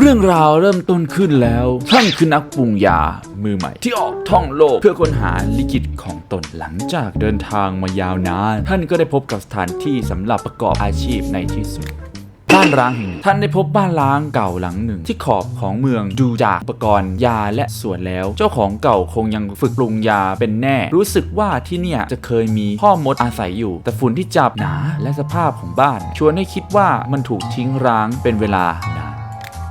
เรื่องราวเริ่มต้นขึ้นแล้วท่านคือนักปรุงยามือใหม่ ที่ออกท่องโลกเพื่อค้นหาลิขิตของตนหลังจากเดินทางมายาวนาน ท่านก็ได้พบกับสถานที่สำหรับประกอบอาชีพในที่สุด บ้านร้างแห่งหนึ่งท่านได้พบบ้านร้างเก่าหลังหนึ่ง ที่ขอบของเมืองดูจากอุปกรณ์ยาและสวนแล้ว เจ้าของเก่าคงยังฝึกปรุงยาเป็นแน่ รู้สึกว่าที่เนี่ยจะเคยมีพ่อมดอาศัยอยู่ แต่ฝุ่นที่จับหนาและสภาพของบ้าน ชวนให้คิดว่ามันถูกทิ้งร้างเป็นเวลานาน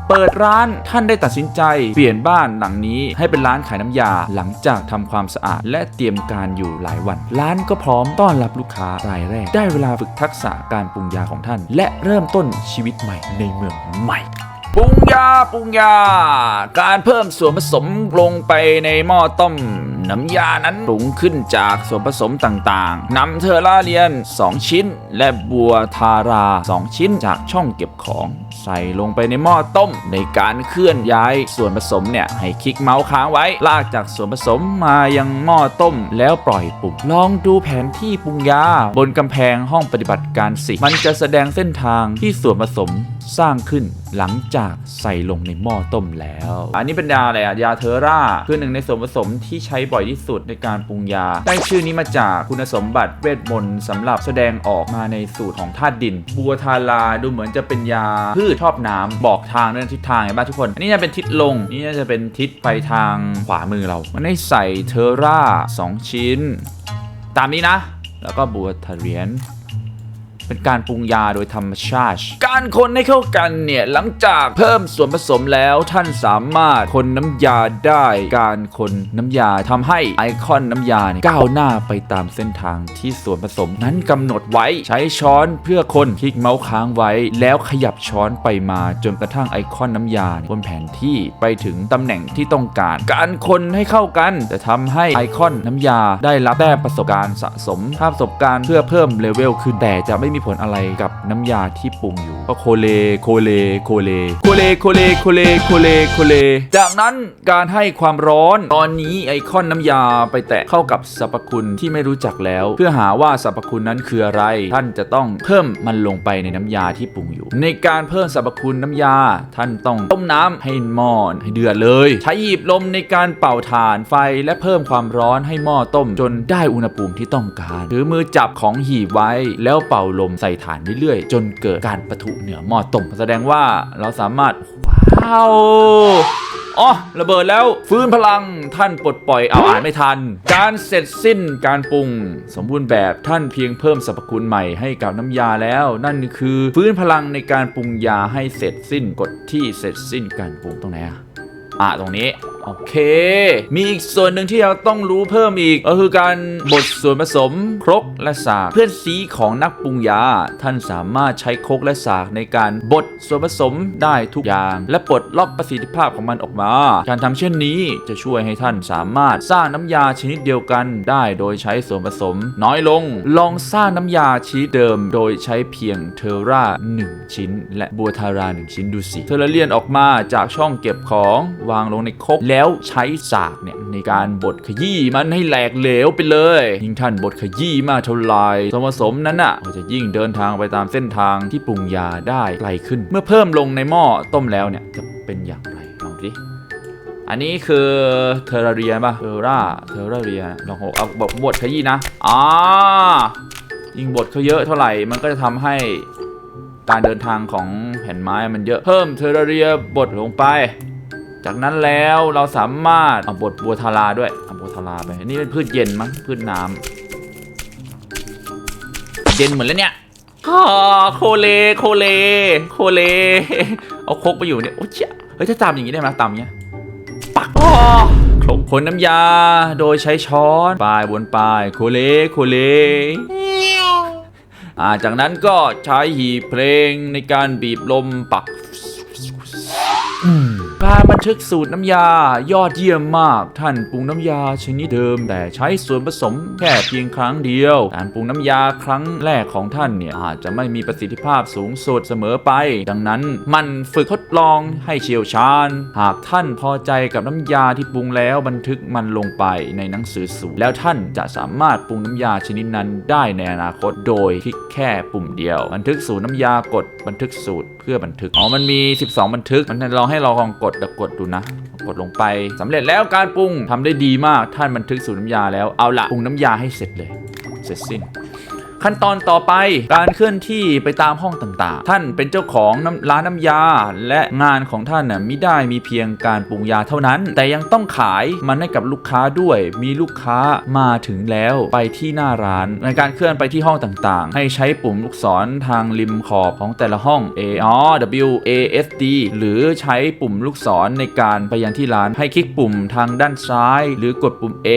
เปิดร้านท่านได้ตัดสินใจ เปลี่ยนบ้านหลังนี้ให้เป็นร้านขายน้ำยาหลังจากทำความสะอาด และเตรียมการอยู่หลายวัน ร้านก็พร้อมต้อนรับลูกค้ารายแรก ได้เวลาฝึกทักษะการปรุงยาของท่าน และเริ่มต้นชีวิตใหม่ในเมืองใหม่ปรุงยาปรุงยา การเพิ่มส่วนผสมลงไปในหม้อต้ม น้ำยานั้นปรุงขึ้นจากส่วนผสมต่างๆนำเทอร่าเลียน 2 ชิ้น และบัวทารา 2 ชิ้นจากช่องเก็บของใส่ลงไปในหม้อต้ม ในการเคลื่อนย้ายส่วนผสมเนี่ยให้คลิกเมาส์ค้างไว้ ลากจากส่วนผสมมายังหม้อต้ม แล้วปล่อยปุ่มลองดูแผนที่ปรุงยา บนกำแพงห้องปฏิบัติการสิมันจะแสดงเส้นทางที่ส่วนผสมสร้างขึ้นหลังจากใส่ลงในหม้อต้มแล้ว อันนี้เป็นยาอะไรอะยาเทอร่า คือหนึ่งในส่วนผสมที่ใช้บ่อยที่สุดในการปรุงยา ได้ชื่อนี้มาจากคุณสมบัติเวทมนต์สำหรับแสดงออกมาในสูตรของธาตุดิน บัวทาราดูเหมือนจะเป็นยาพืชชอบน้ำบอกทางเรื่องทิศทางไงบ้างทุกคน อันนี้จะเป็นทิศลง นี่จะเป็นทิศไปทางขวามือเรา มันได้ใส่เทอร่าสองชิ้น ตามนี้นะ แล้วก็บัวทาเรียน เป็นการปรุงยาโดยธรรมชาติ การคนให้เข้ากันเนี่ยหลังจากเพิ่มส่วนผสมแล้วท่านสามารถคนน้ำยาได้การคนน้ำยาทำให้ไอคอนน้ำยาเนี่ยก้าวหน้าไปตามเส้นทางที่ส่วนผสมนั้นกำหนดไว้ใช้ช้อนเพื่อคนคลิกเมาส์ค้างไว้ แล้วขยับช้อนไปมาจนกระทั่งไอคอนน้ำยาบนแผนที่ไปถึงตำแหน่งที่ต้องการ การคนให้เข้ากันจะทำให้ไอคอนน้ำยาได้รับแต้มประสบการณ์สะสมภาพประสบการณ์เพื่อเพิ่มเลเวลขึ้นแต่จะไม่มีผลอะไรกับน้ำยาที่ปรุงอยู่ ก็โคเล โคเล โคเล โคเล โคเล โคเล โคเล โคเล จากนั้นการให้ความร้อน ตอนนี้ไอคอนน้ำยาไปแตะเข้ากับสรรพคุณที่ไม่รู้จักแล้ว เพื่อหาว่าสรรพคุณนั้นคืออะไร ท่านจะต้องเพิ่มมันลงไปในน้ำยาที่ปรุงอยู่ ในการเพิ่มสรรพคุณน้ำยา ท่านต้องต้มน้ำให้หม้อให้เดือดเลย ใช้หยิบลมในการเป่าถ่านไฟและเพิ่มความร้อนให้หม้อต้ม จนได้อุณหภูมิที่ต้องการถือมือจับของหีบไว้แล้วเป่าลมมใส่ถ่านเรื่อยๆ จนเกิดการปะทุเหนือหม้อต้มแสดงว่าเราสามารถว้าวอ๋อระเบิดแล้วฟื้นพลังท่านปลดปล่อยเอาอ่านไม่ทัน การเสร็จสิ้นการปรุง สมบูรณ์แบบท่านเพียงเพิ่มสรรพคุณใหม่ให้กับน้ำยาแล้ว นั่นคือฟื้นพลังในการปรุงยาให้เสร็จสิ้นกดที่เสร็จสิ้นการปรุงตรงไหนอะ อะตรงนี้โอเค มีอีกส่วนหนึ่งที่เราต้องรู้เพิ่มอีก ก็คือการบดส่วนผสมครกและสาก เพื่อนซีของนักปรุงยา ท่านสามารถใช้ครกและสากในการบดส่วนผสมได้ทุกอย่าง และปลดล็อกประสิทธิภาพของมันออกมา การทำเช่นนี้จะช่วยให้ท่านสามารถสร้างน้ำยาชนิดเดียวกันได้โดยใช้ส่วนผสม น้อยลง ลองสร้างน้ำยาชนิดเดิม โดยใช้เพียงเทอร่า1ชิ้น และบัวทารา1ชิ้นดูสิเทอร์เลียนออกมาจากช่องเก็บของวางลงในครกแล้วใช้สากเนี่ยในการบดขยี้มันให้แหลกเหลวไปเลย ยิ่งท่านบดขยี้มากเท่าไรส่วนผสมนั้นอะก็จะยิ่งเดินทางไปตามเส้นทางที่ปรุงยาได้ไกลขึ้น เมื่อเพิ่มลงในหม้อต้มแล้วเนี่ยจะเป็นอย่างไรลองดิอันนี้คือเทอร์เรียป่ะเทอร่าเทอร์เรียลองหกเอาบทบทขยี้นะอ่ายิ่งบทเขาเยอะเท่าไหร่มันก็จะทำให้การเดินทางของแผ่นไม้มันเยอะเพิ่มเทอร์เรียบทลงไป จากนั้นแล้วเราสามารถเอาบทบัวทาราด้วยเอาบัวทาราไปนี่เป็นพืชเย็นมั้งพืชน้ำเย็นเหมือนแล้วเนี่ยฮ่าโคเลโคเลโคเล เอาคกไปอยู่เนี่ยโอ้เจ๊ะเฮ้ยถ้าตามอย่างนี้ได้ไหมตามเงี้ยปักครบคนน้ำยาโดยใช้ช้อนปลายบนปลายโคเลโคเลอ่าจากนั้นก็ใช้หีบเพลงในการบีบลมปักการ บันทึกสูตรน้ำยายอดเยี่ยมมาก ท่านปรุงน้ำยาชนิดเดิม แต่ใช้ส่วนผสมแค่เพียงครั้งเดียว การปรุงน้ำยาครั้งแรกของท่านเนี่ยอาจจะไม่มีประสิทธิภาพสูงสุดเสมอไป ดังนั้นมันฝึกทดลองให้เชี่ยวชาญ หากท่านพอใจกับน้ำยาที่ปรุงแล้วบันทึกมันลงไปในหนังสือสูตรแล้วท่านจะสามารถปรุงน้ำยาชนิดนั้นได้ในอนาคตโดยคลิกแค่ปุ่มเดียว บันทึกสูตรน้ำยากดบันทึกสูตรเพื่อบันทึกอ๋อมันมี 12 บันทึกมันลองให้เราลองกดเดี๋ยวกดดูนะ กดลงไปสำเร็จแล้วการปรุงทำได้ดีมากท่านบันทึกสูตรน้ำยาแล้วเอาละปรุงน้ำยาให้เสร็จเลย เสร็จสิ้น ขั้นตอนต่อไปการเคลื่อนที่ไปตามห้องต่างๆ ท่านเป็นเจ้าของร้านน้ำยา และงานของท่านน่ะมิได้มีเพียงการปรุงยาเท่านั้น แต่ยังต้องขายมันให้กับลูกค้าด้วย มีลูกค้ามาถึงแล้วไปที่หน้าร้าน ในการเคลื่อนไปที่ห้องต่างๆ ให้ใช้ปุ่มลูกศรทางริมขอบของแต่ละห้อง A อ W A S D หรือใช้ปุ่มลูกศรในการไปยังที่ร้านให้คลิกปุ่มทางด้านซ้าย หรือกดปุ่ม A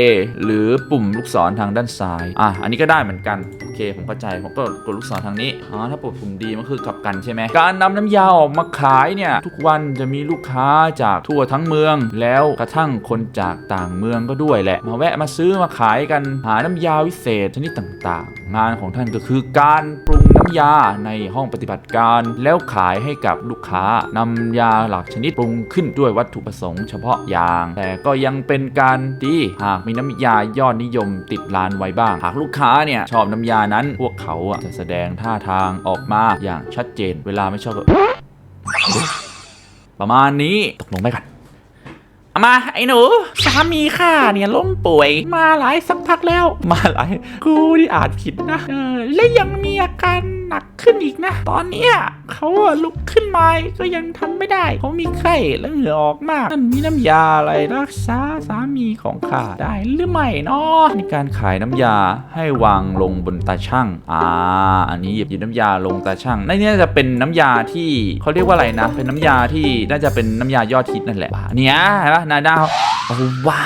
หรือปุ่มลูกศรทางด้านซ้ายอะอันนี้ก็ได้เหมือนกันโอเคผมเข้าใจผมก็กดลูกศรทางนี้อ๋อถ้าปดปุ่มดีมันคือกลับกันใช่ไหมการนำน้ำยาออกมาขายเนี่ยทุกวันจะมีลูกค้าจากทั่วทั้งเมือง แล้วกระทั่งคนจากต่างเมืองก็ด้วยแหละ มาแวะมาซื้อมาขายกันหาน้ำยาวิเศษชนิดต่างๆ งานของท่านก็คือการปรุง ยาในห้องปฏิบัติการ แล้วขายให้กับลูกค้านำยาหลักชนิดปรุงขึ้นด้วยวัตถุประสงค์เฉพาะอย่าง แต่ก็ยังเป็นการดีหากมีน้ำยายอดนิยมติดร้านไว้บ้าง หากลูกค้าเนี่ยชอบน้ำยานั้น พวกเขาจะแสดงท่าทางออกมาอย่างชัดเจน เวลาไม่ชอบก็ประมาณนี้ตกลงไปกัน มาไอ้หนู สามีข้าเนี่ยล้มป่วย มาหลายสักพักแล้ว มาหลายกูที่อาจผิดนะเออและยังมีอาการหนักขึ้นอีกนะ ตอนเนี้ยเขาอะลุกขึ้นมาก็ยังทำไม่ได้ เขามีไข้และเหงื่อออกมากนั่นมีน้ำยาอะไรรักษาสามีของข้าได้หรือไม่เนาะในการขายน้ำยาให้วางลงบนตาช่างอ่าอันนี้หยิบหยิบน้ำยาลงตาช่างในนี้จะเป็นน้ำยาที่เขาเรียกว่าอะไรนะ เป็นน้ำยาที่น่าจะเป็นน้ำยายอดฮิตนั่นแหละเนี่ยเห็นปะนาดาวโอ้ว้า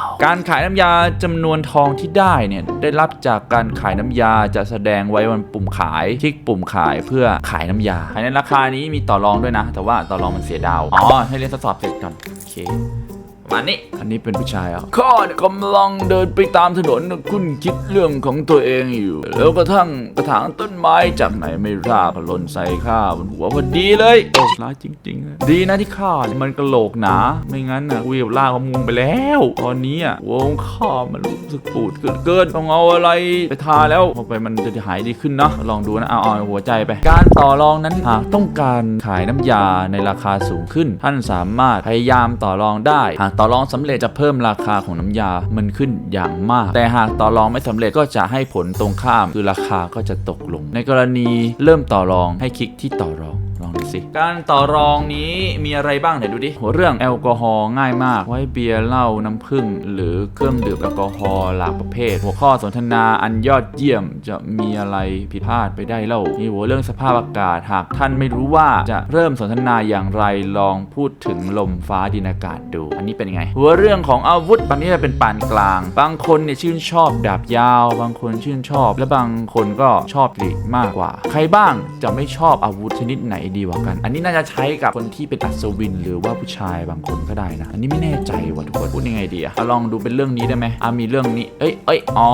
ว การขายน้ำยาจำนวนทองที่ได้เนี่ย ได้รับจากการขายน้ำยาจะแสดงไว้บนปุ่มขาย คลิกปุ่มขายเพื่อขายน้ำยาภายในราคานี้มีต่อรองด้วยนะ แต่ว่าต่อรองมันเสียดาว อ๋อ ให้เรียนทดสอบเสร็จก่อน โอเคประ มาณนี้อันนี้เป็นผู้ชายอะข้ากำลังเดินไปตามถนนคุณคิดเรื่องของตัวเองอยู่ แล้วกระทั่งกระถางต้นไม้จากไหนไม่ทราบหล่นใส่ข้าบนหัวพอดีเลยโอ้ร้ายจริงๆอะดีนะที่ข้าเนี่ยมันกระโหลกหนา ไม่งั้นนะวิวล่ากมุงไปแล้ว ตอนนี้อะหัวของข้ามันรู้สึกปูดเกินเกินต้องเอาอะไรไปทาแล้วพอไปมันจะหายดีขึ้นเนาะลองดูนะเอาเอาหัวใจไป การต่อรองนั้นหากต้องการขายน้ำยาในราคาสูงขึ้น ท่านสามารถพยายามต่อรองได้หากต่อรองสำเร็จจะเพิ่มราคาของน้ำยามันขึ้นอย่างมาก แต่หากต่อรองไม่สำเร็จก็จะให้ผลตรงข้าม คือราคาก็จะตกลง ในกรณีเริ่มต่อรองให้คลิกที่ต่อรองลองดู สิ การต่อรองนี้มีอะไรบ้างเดี๋ยวดูดิ หัวเรื่องแอลกอฮอล์ง่ายมาก ไว้เบียร์เหล้าน้ำผึ้งหรือเครื่องดื่มแอลกอฮอล์หลากประเภท หัวข้อสนทนาอันยอดเยี่ยมจะมีอะไรผิดพลาดไปได้เล่ามีหัวเรื่องสภาพอากาศหากท่านไม่รู้ว่าจะเริ่มสนทนาอย่างไรลองพูดถึงลมฟ้าดินอากาศดู อันนี้เป็นไง หัวเรื่องของอาวุธอันนี้จะเป็นปานกลาง บางคนเนี่ยชื่นชอบดาบยาว บางคนชื่นชอบ และบางคนก็ชอบกรีดมากกว่า ใครบ้างจะไม่ชอบอาวุธชนิดไหนดีว่ากัน อันนี้น่าจะใช้กับคนที่เป็นอัศวิน หรือว่าผู้ชายบางคนก็ได้นะ อันนี้ไม่แน่ใจว่ะทุกคนพูดยังไงดีอะลองดูเป็นเรื่องนี้ได้ไหมอะมีเรื่องนี้ เอ้ยเอ้ยอ๋อ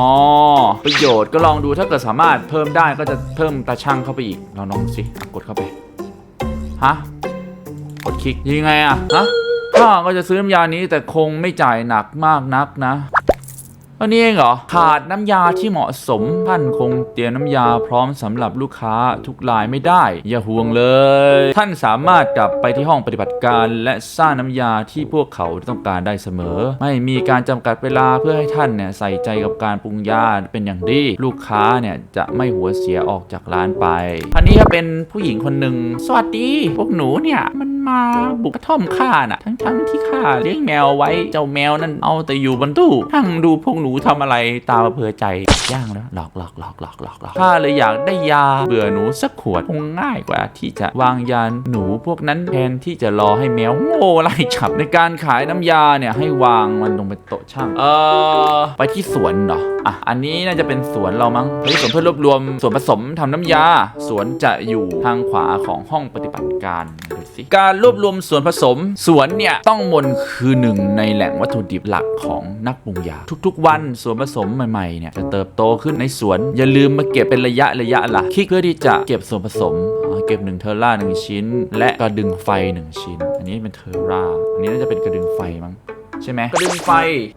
ประโยชน์ก็ลองดูถ้าเกิดสามารถเพิ่มได้ก็จะเพิ่มตาช่างเข้าไปอีกลองลองสิกดเข้าไปฮะกดคลิกยังไงอะฮะข้าก็จะซื้อน้ำยานี้แต่คงไม่จ่ายหนักมากนักนะ อันนี้เองเหรอ ขาดน้ำยาที่เหมาะสมท่านคงเตรียมน้ำยาพร้อมสำหรับลูกค้าทุกรายไม่ได้ อย่าห่วงเลย ท่านสามารถกลับไปที่ห้องปฏิบัติการ และสร้างน้ำยาที่พวกเขาต้องการได้เสมอ ไม่มีการจำกัดเวลาเพื่อให้ท่านเนี่ยใส่ใจกับการปรุงยาเป็นอย่างดี ลูกค้าเนี่ยจะไม่หัวเสียออกจากร้านไปอันนี้ถ้าเป็นผู้หญิงคนหนึ่งสวัสดี พวกหนูเนี่ยมัน มาบุกกระท่อมข้าน่ะ ทั้งๆที่ข้าเลี้ยงแมวไว้เจ้าแมวนั่นเอาแต่อยู่บนตู้ทั้งดูพวกหนูทำอะไรตาเผื่อใจย่างแล้วหลอกหลอกหลอกหลอกหลอกหลอกข้าเลยอยากได้ยาเบื่อหนูสักขวดคงง่ายกว่าที่จะวางยาหนูพวกนั้นแทนที่จะรอให้แมวโง่ไล่จับในการขายน้ำยาเนี่ยให้วางมันลงไปโต๊ะช่างเออไปที่สวนเหรออะอันนี้น่าจะเป็นสวนเรามั้งไปที่สวนเพื่อรวบรวมส่วนผสมทำน้ำยา สวนจะอยู่ทางขวาของห้องปฏิบัติการดูสิการรวบรวมส่วนผสม สวนเนี่ยต้องมนคือหนึ่งในแหล่งวัตถุดิบหลักของนักปรุงยา ทุกๆ วันส่วนผสมใหม่ๆเนี่ยจะเติบโตขึ้นในสวน อย่าลืมมาเก็บเป็นระยะระยะละคิดเพื่อที่จะเก็บส่วนผสมเก็บหนึ่งเทอร่าหนึ่งชิ้น และกระดึงไฟหนึ่งชิ้น อันนี้เป็นเทอร่าอันนี้น่าจะเป็นกระดึงไฟมั้ง ใช่ไหมกระดึงไฟ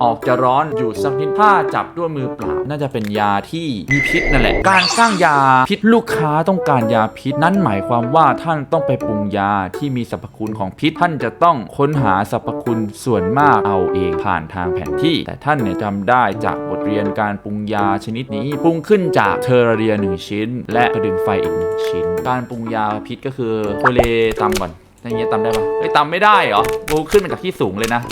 ออกจะร้อนอยู่สักนิดถ้าจับด้วยมือเปล่าน่าจะเป็นยาที่มีพิษนั่นแหละ การสร้างยาพิษลูกค้าต้องการยาพิษนั่นหมายความว่าท่านต้องไปปรุงยาที่มีสรรพคุณของพิษท่านจะต้องค้นหาสรรพคุณส่วนมากเอาเองผ่านทางแผนที่ แต่ท่านเนี่ยจำได้จากบทเรียนการปรุงยาชนิดนี้ ปรุงขึ้นจากเทอร์เรียหนึ่งชิ้น และกระดึงไฟอีกหนึ่งชิ้น การปรุงยาพิษก็คือโคเลตำก่อนอย่างเงี้ยตำได้ปะเอ้ยตำไม่ได้เหรอปรุงขึ้นมาจากที่สูงเลยนะ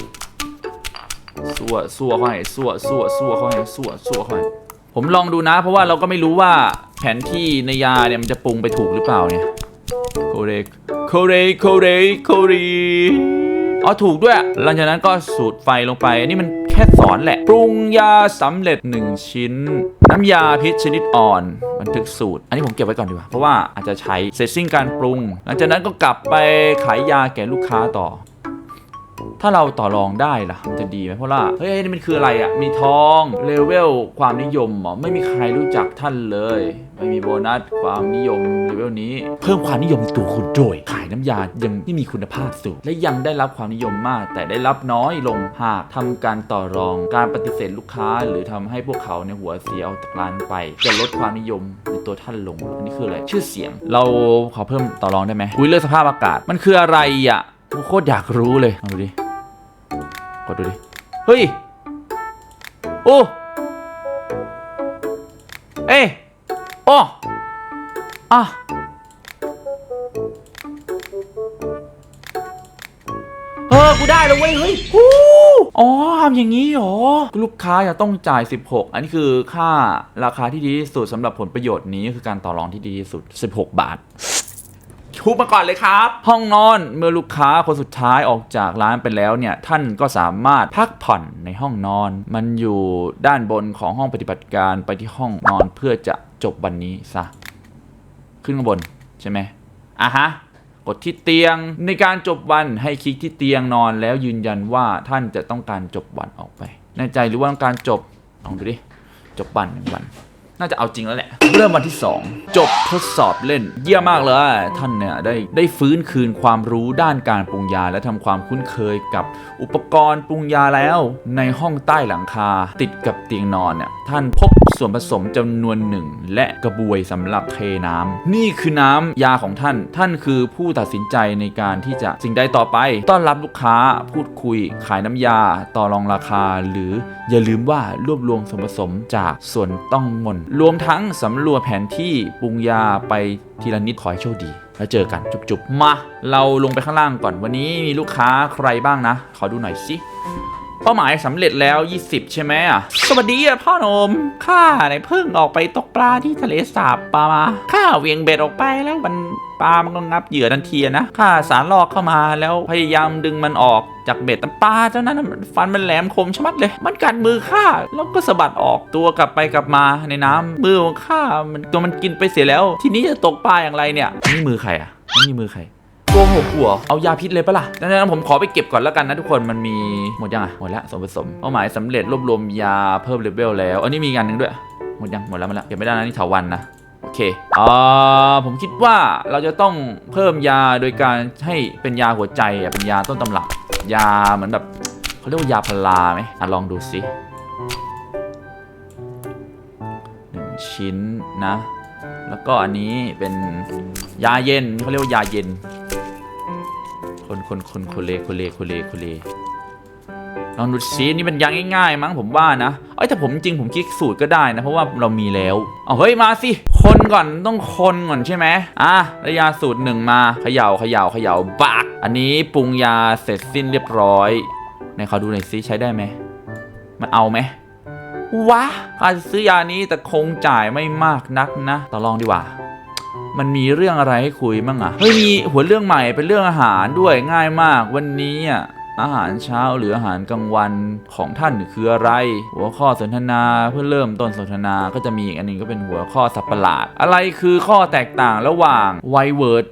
สัวสัวเข้าให้สัวสัวสัวเข้าให้สัวสัวเข้าให้ผมลองดูนะ เพราะว่าเราก็ไม่รู้ว่าแผนที่ในยาเนี่ยมันจะปรุงไปถูกหรือเปล่าเนี่ยโคเรโคเรโคเรโคเรอ๋อถูกด้วย หลังจากนั้นก็สูดไฟลงไป อันนี้มันแค่สอนแหละ ปรุงยาสำเร็จ 1 ชิ้น น้ำยาพิษชนิดอ่อน บันทึกสูตร อันนี้ผมเก็บไว้ก่อนดีกว่า เพราะว่าอาจจะใช้เสร็จสิ้นการปรุง หลังจากนั้นก็กลับไปขายยาแก่ลูกค้าต่อ ถ้าเราต่อรองได้ล่ะจะดีไหมเพราะว่าเฮ้ยนี่มันคืออะไรอะ่ะ มีทองเลเวลความนิยมเหรอไม่มีใครรู้จักท่านเลย ไม่มีโบนัสความนิยมเลเวลนี้ เพิ่มความนิยมในตัวคุณโดยขายน้ำยายังที่มีคุณภาพสูงและยังได้รับความนิยมมาก แต่ได้รับน้อยลงหากทำการต่อรองการปฏิเสธลูกค้า หรือทำให้พวกเขาในหัวเสียออกจากร้านไป จะลดความนิยมในตัวท่านลงอันนี้คืออะไรชื่อเสียง เราขอเพิ่มต่อรองได้ไหมคุยเรื่องสภาพอากาศมันคืออะไรอะ โคตรอยากรู้เลยเอาดูดิกดดูดิ เฮ้ย โอ้เอ้ยโอ้อะเออ กูได้แล้วเว้ย เฮ้ยฮู้อ๋อทำอย่างนี้เหรอ ลูกค้าจะต้องจ่าย 16 อันนี้คือค่าราคาที่ดีที่สุดสำหรับผลประโยชน์นี้คือการต่อรองที่ดีที่สุด 16 บาท ทุบมาก่อนเลยครับ ห้องนอนเมื่อลูกค้าคนสุดท้ายออกจากร้านไปแล้วเนี่ยท่านก็สามารถพักผ่อนในห้องนอน มันอยู่ด้านบนของห้องปฏิบัติการไปที่ห้องนอนเพื่อจะจบวันนี้ซะขึ้นข้างบนใช่ไหมอะฮะกดที่เตียงในการจบวันให้คลิกที่เตียงนอนแล้วยืนยันว่าท่านจะต้องการจบวันออกไปแน่ใจหรือว่าต้องการจบลองดูดิจบวันหนึ่งวัน น่าจะเอาจริงแล้วแหละ เริ่มวันที่ 2 จบทดสอบเล่น เยี่ยมมากเลย ท่านเนี่ยได้ได้ฟื้นคืนความรู้ด้านการปรุงยา และทำความคุ้นเคยกับอุปกรณ์ปรุงยาแล้ว ในห้องใต้หลังคา ติดกับเตียงนอนเนี่ยท่านพบส่วนผสมจำนวนหนึ่งและกระบวยสำหรับเทน้ำนี่คือน้ำยาของท่าน ท่านคือผู้ตัดสินใจในการที่จะสิ่งใดต่อไป ต้อนรับลูกค้าพูดคุยขายน้ำยาต่อรองราคาหรือ อย่าลืมว่ารวบรวมส่วนผสมจากส่วนต้องมน รวมทั้งสำรวจแผนที่ปรุงยาไปทีละนิดขอให้โชคดี แล้วเจอกันจุบๆ มา เราลงไปข้างล่างก่อนวันนี้มีลูกค้าใครบ้างนะ ขอดูหน่อยสิเป้าหมายสำเร็จแล้ว 20 ใช่ไหมอะ สวัสดีอะพ่อหนมข้าเนี่ยเพิ่งออกไปตกปลาที่ทะเลสาบปลามาข้าเหวียงเบ็ดออกไปแล้วมันปลามันก็งับเหยื่อทันทีนะข้าสารลอกเข้ามาแล้วพยายามดึงมันออก จากเบ็ดแต่ปลาเจ้านั้นน่ะมันฟันมันแหลมคมชะมัดเลย มันกัดมือข้าแล้วก็สะบัดออกตัวกลับไปกลับมาในน้ำมือของข้ามันตัวมันกินไปเสียแล้ว ทีนี้จะตกปลาอย่างไรเนี่ยนี่มือใครอะนี่มือใครโกหกหัวเอายาพิษเลยปะล่ะดังนั้นผมขอไปเก็บก่อนแล้วกันนะทุกคน มันมีหมดยังอะ หมดแล้วส่วนผสม เป้าหมายสำเร็จรวบรวมยาเพิ่มเลเวลแล้ว อันนี้มีอีกอันหนึ่งด้วย หมดยัง หมดแล้วหมดแล้วเก็บไม่ได้นะนี่เถาวันนะ โอเคอ่าผมคิดว่าเราจะต้องเพิ่มยาโดยการให้เป็นยาหัวใจอะเป็นยาต้นตำรับ ยาเหมือนแบบเขาเรียกว่ายาพาราไหมอะลองดูสิหนึ่งชิ้นนะ แล้วก็อันนี้เป็นยาเย็นเขาเรียกว่ายาเย็น คนคนคนคนเลโคเลโคเลโคเล ลองดูซินี่เป็นยาง่ายๆ มั้งผมว่านะเอ้ยแต่ผมจริงผมคิดสูตรก็ได้นะ เพราะว่าเรามีแล้วเอาเฮ้ยมาสิ คนก่อนต้องคนก่อนใช่ไหมอะแล้วยาสูตรหนึ่งมาเขย่าเขย่าเขย่าบัก อันนี้ปรุงยาเสร็จสิ้นเรียบร้อยในขอดูหน่อยซิใช้ได้ไหมมันเอาไหมวะข้าจะซื้อยานี้แต่คงจ่ายไม่มากนักนะต่อรองดีกว่ามันมีเรื่องอะไรให้คุยบ้างอะเฮ้ยมีหัวเรื่องใหม่เป็นเรื่องอาหารด้วยง่ายมากวันนี้อะ อาหารเช้าหรืออาหารกลางวันของท่านคืออะไร หัวข้อสนทนาเพื่อเริ่มต้นสนทนาก็จะมีอีกอันหนึงก็เป็นหัวข้อสับประหลาด อะไรคือข้อแตกต่างระหว่างไวเวิร์ด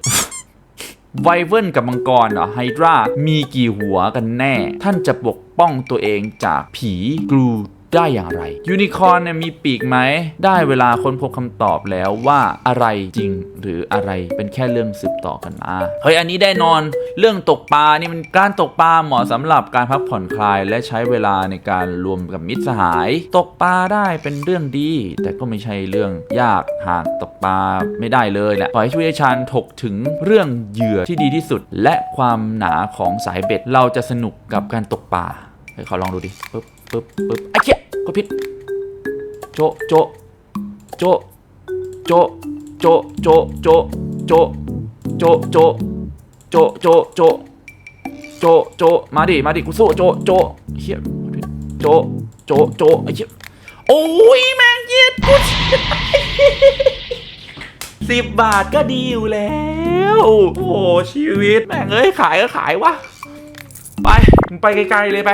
ไวเวิร์นกับมังกรเหรอไฮดรามีกี่หัวกันแน่ ท่านจะปกป้องตัวเองจากผีกลู ได้อย่างไร ยูนิคอร์นเนี่ยมีปีกไหม ได้เวลาค้นพบคำตอบแล้วว่าอะไรจริงหรืออะไรเป็นแค่เรื่องสืบต่อกันมาเฮ้ยอันนี้ได้นอนเรื่องตกปลานี่มันการตกปลาเหมาะสำหรับการพักผ่อนคลาย และใช้เวลาในการรวมกับมิตรสหาย ตกปลาได้เป็นเรื่องดี แต่ก็ไม่ใช่เรื่องยากหากตกปลาไม่ได้เลยแหละขอให้ช่วยชาญถกถึงเรื่องเหยื่อที่ดีที่สุด และความหนาของสายเบ็ดเราจะสนุกกับการตกปลาเฮ้ยขอลองดูดิปึ๊บปึ๊บปึ๊บไอ้เหี้ย ดผิด โจ โจ โจ โจ โจ โจ โจ โจ โจ โจ โจ โจ โจ โจ โจ มาดิ มาดิ กูสู้ โจ โจเฮียโจ โจ โจไอ้เหี้ยโอ้ยแม่งเย็ดกูสิบบาทก็ดีอยู่แล้ว โอ้ชีวิต แม่งเอ้ย ขายก็ขายวะ ไป ไปไกลๆเลยไป